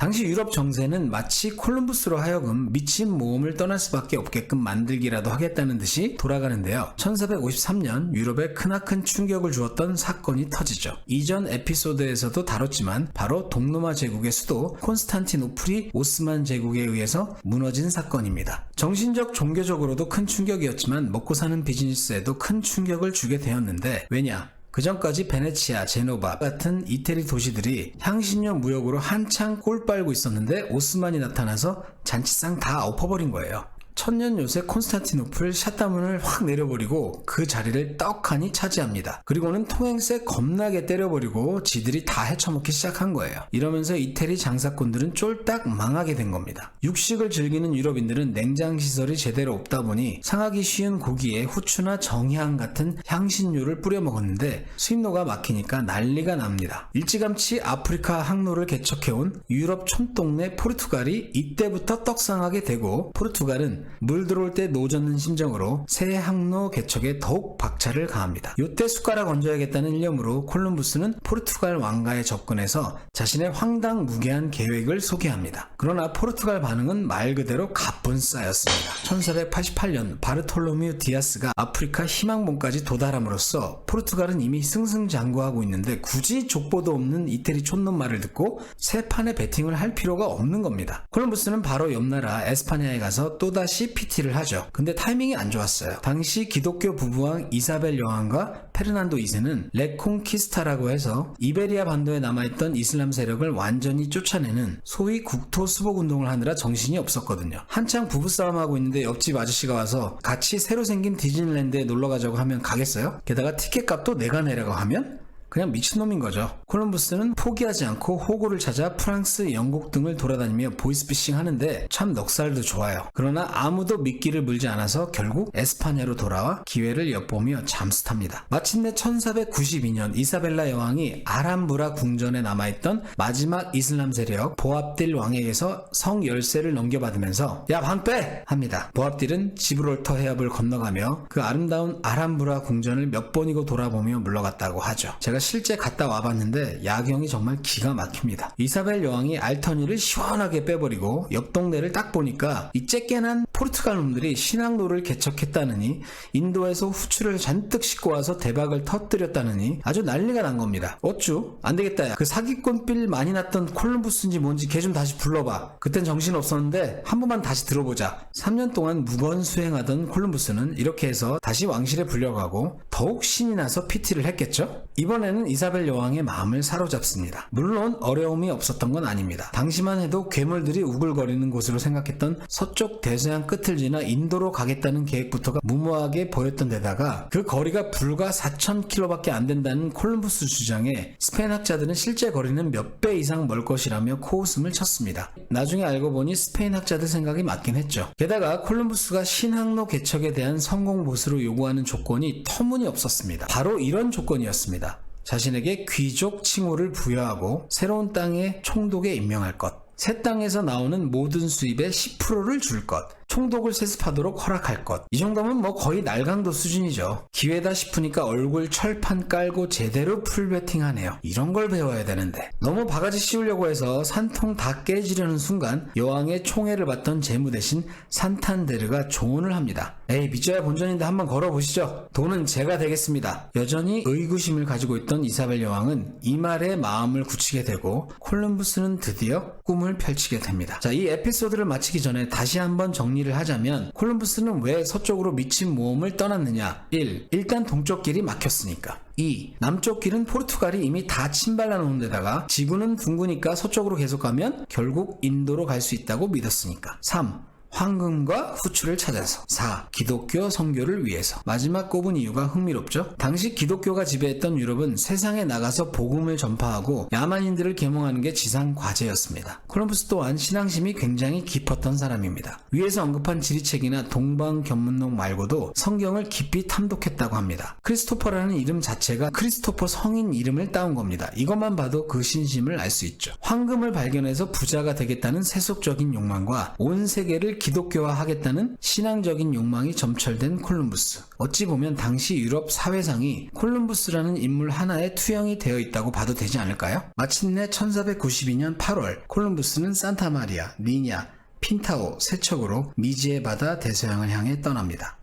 당시 유럽 정세는 마치 콜럼부스로 하여금 미친 모험을 떠날 수밖에 없게끔 만들기라도 하겠다는 듯이 돌아가는데요. 1453년 유럽에 크나큰 충격을 주었던 사건이 터지죠. 이전 에피소드에서도 다뤘지만 바로 동로마 제국의 수도 콘스탄티노플이 오스만 제국에 의해서 무너진 사건입니다. 정신적 종교적으로도 큰 충격이었지만 먹고 사는 비즈니스에도 큰 충격을 주게 되었는데 왜냐? 그 전까지 베네치아, 제노바 같은 이태리 도시들이 향신료 무역으로 한창 꼴 빨고 있었는데 오스만이 나타나서 잔치상 다 엎어버린 거예요. 천년 요새 콘스탄티노플 샷다문을 확 내려버리고 그 자리를 떡하니 차지합니다. 그리고는 통행세 겁나게 때려버리고 지들이 다 헤쳐먹기 시작한 거예요. 이러면서 이태리 장사꾼들은 쫄딱 망하게 된 겁니다. 육식을 즐기는 유럽인들은 냉장 시설이 제대로 없다 보니 상하기 쉬운 고기에 후추나 정향 같은 향신료를 뿌려 먹었는데 수입로가 막히니까 난리가 납니다. 일찌감치 아프리카 항로를 개척해온 유럽 촌동네 포르투갈이 이때부터 떡상하게 되고 포르투갈은 물 들어올 때 노젓는 심정으로 새 항로 개척에 더욱 박차를 가합니다. 요때 숟가락 얹어야겠다는 일념으로 콜럼부스는 포르투갈 왕가에 접근해서 자신의 황당 무계한 계획을 소개합니다. 그러나 포르투갈 반응은 말 그대로 가뿐싸였습니다. 1488년 바르톨로뮤 디아스가 아프리카 희망봉까지 도달함으로써 포르투갈은 이미 승승장구하고 있는데 굳이 족보도 없는 이태리 촌놈 말을 듣고 새 판에 베팅을 할 필요가 없는 겁니다. 콜럼부스는 바로 옆 나라 에스파냐에 가서 또다시 PT를 하죠. 근데 타이밍이 안 좋았어요. 당시 기독교 부부왕 이사벨 여왕과 페르난도 2세는 레콩키스타라고 해서 이베리아 반도에 남아있던 이슬람 세력을 완전히 쫓아내는 소위 국토 수복 운동을 하느라 정신이 없었거든요. 한창 부부싸움하고 있는데 옆집 아저씨가 와서 같이 새로 생긴 디즈니랜드에 놀러 가자고 하면 가겠어요? 게다가 티켓 값도 내가 내라고 하면 그냥 미친놈인 거죠. 콜럼부스는 포기하지 않고 호구를 찾아 프랑스, 영국 등을 돌아다니며 보이스피싱 하는데 참 넉살도 좋아요. 그러나 아무도 미끼를 물지 않아서 결국 에스파냐로 돌아와 기회를 엿보며 잠수탑니다. 마침내 1492년 이사벨라 여왕이 아람브라 궁전에 남아있던 마지막 이슬람 세력 보압딜 왕에게서 성 열쇠를 넘겨받으면서 야 방 빼! 합니다. 보압딜은 지브롤터 해협을 건너가며 그 아름다운 아람브라 궁전을 몇 번이고 돌아보며 물러갔다고 하죠. 제가 실제 갔다 와봤는데 야경이 정말 기가 막힙니다. 이사벨 여왕이 알터니를 시원하게 빼버리고 옆 동네를 딱 보니까 이 째깨난 포르투갈 놈들이 신앙로를 개척했다느니 인도에서 후추를 잔뜩 싣고 와서 대박을 터뜨렸다느니 아주 난리가 난 겁니다. 어쭈? 안 되겠다 야. 그 사기꾼 빌 많이 났던 콜럼부스인지 뭔지 걔 좀 다시 불러봐. 그땐 정신 없었는데 한 번만 다시 들어보자. 3년 동안 무건 수행하던 콜럼부스는 이렇게 해서 다시 왕실에 불려가고 더욱 신이 나서 PT를 했겠죠? 이번에는 이사벨 여왕의 마음을 사로잡습니다. 물론 어려움이 없었던 건 아닙니다. 당시만 해도 괴물들이 우글거리는 곳으로 생각했던 서쪽 대서양 끝을 지나 인도로 가겠다는 계획부터가 무모하게 보였던 데다가 그 거리가 불과 4,000km밖에 안 된다는 콜럼부스 주장에 스페인 학자들은 실제 거리는 몇 배 이상 멀 것이라며 코웃음을 쳤습니다. 나중에 알고 보니 스페인 학자들 생각이 맞긴 했죠. 게다가 콜럼부스가 신항로 개척에 대한 성공 보수로 요구하는 조건이 터무니없었습니다. 바로 이런 조건이었습니다. 자신에게 귀족 칭호를 부여하고 새로운 땅에 총독에 임명할 것. 새 땅에서 나오는 모든 수입의 10%를 줄 것. 총독을 세습하도록 허락할 것. 이 정도면 뭐 거의 날강도 수준이죠. 기회다 싶으니까 얼굴 철판 깔고 제대로 풀베팅하네요. 이런 걸 배워야 되는데. 너무 바가지 씌우려고 해서 산통 다 깨지려는 순간 여왕의 총애를 받던 제무 대신 산탄데르가 조언을 합니다. 에이 믿져야 본전인데 한번 걸어보시죠. 돈은 제가 되겠습니다. 여전히 의구심을 가지고 있던 이사벨 여왕은 이 말에 마음을 굳히게 되고 콜럼부스는 드디어 꿈을 펼치게 됩니다. 자, 이 에피소드를 마치기 전에 다시 한번 정리 를 하자면 콜럼부스는 왜 서쪽으로 미친 모험을 떠났느냐? 1. 일단 동쪽 길이 막혔으니까. 2. 남쪽 길은 포르투갈이 이미 다 침발라 놓은 데다가 지구는 둥그니까 서쪽으로 계속 가면 결국 인도로 갈 수 있다고 믿었으니까. 3. 황금과 후추를 찾아서 4. 기독교 선교를 위해서 마지막 꼽은 이유가 흥미롭죠? 당시 기독교가 지배했던 유럽은 세상에 나가서 복음을 전파하고 야만인들을 계몽하는 게 지상 과제였습니다. 콜럼부스 또한 신앙심이 굉장히 깊었던 사람입니다. 위에서 언급한 지리책이나 동방견문록 말고도 성경을 깊이 탐독했다고 합니다. 크리스토퍼라는 이름 자체가 크리스토퍼 성인 이름을 따온 겁니다. 이것만 봐도 그 신심을 알 수 있죠. 황금을 발견해서 부자가 되겠다는 세속적인 욕망과 온 세계를 기독교화하겠다는 신앙적인 욕망이 점철된 콜럼부스. 어찌 보면 당시 유럽 사회상이 콜럼부스라는 인물 하나의 투영이 되어 있다고 봐도 되지 않을까요? 마침내 1492년 8월 콜럼부스는 산타마리아, 니냐, 핀타오 세척으로 미지의 바다 대서양을 향해 떠납니다.